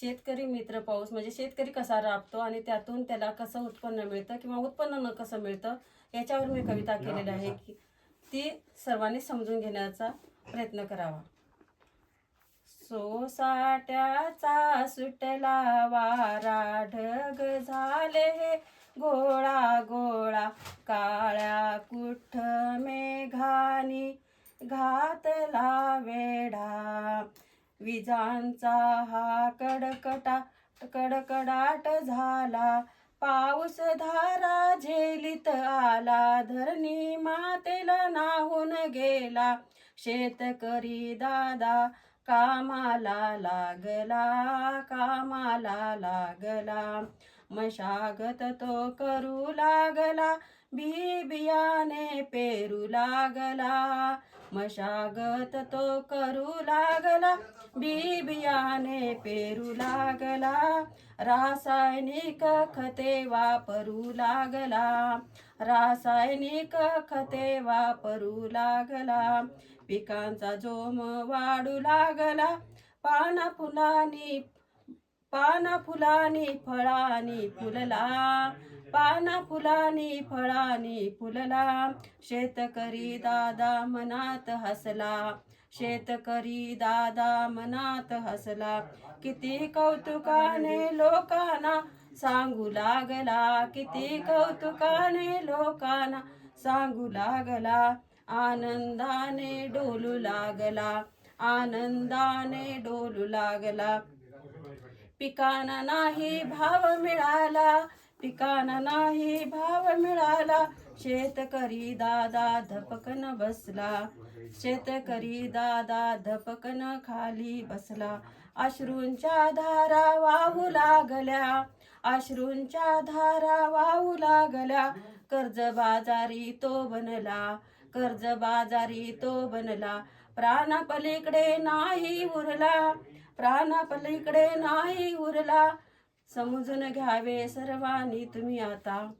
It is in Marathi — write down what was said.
शेतकरी मित्र पाऊस म्हणजे शेतकरी कसा राबतो आणि त्यातून त्याला कसं उत्पन्न मिळतं किंवा उत्पन्न न कसं मिळतं याच्यावर मी कविता केलेली आहे की ती सर्वांनी समजून घेण्याचा प्रयत्न करावा. सोसाट्याचा सुटला वारा ढग झाले हे गोळा गोळा. काळ्या कुठ मेघानी घातला वेढा? विजांचा हा कडकटा कडकडाट झाला. पाऊस धारा झेलीत आला. धरणी मातेला नाहून गेला. शेतकरी दादा कामाला लागला कामाला लागला. मशागत तो करू लागला बी बियाणे पेरू लागला. मशागत तो करू लागला बी बियाणे पेरू लागला रासायनिक खते वापरू लागला रासायनिक खते वापरू लागला पिकांचा जोम वाढू लागला पाना फुलानी पाना फुलानी फळानी फुलला. पाना फुलानी फळानी फुलला. शेतकरी दादा मनात हसला. शेतकरी दादा मनात हसला. किती कौतुकाने लोकांना सांगू लागला. किती कौतुकाने लोकांना सांगू लागला. आनंदाने डोलू लागला. आनंदाने डोलू लागला. पिकांना नाही भाव मिळाला पिकांना नाही भाव मिळाला. शेतकरी दादा धपकन बसला शेतकरी दादा धपकन खाली बसला. अश्रूंच्या धारा वाहू लागल्या अश्रूंच्या धारा वाहू लागल्या. कर्ज बाजारी तो बनला कर्ज बाजारी तो बनला. प्राणापलीकडे नाही उरला. प्राणापलीकडे नाही उरला. समजून घ्यावे सर्वांनी तुम्ही आता.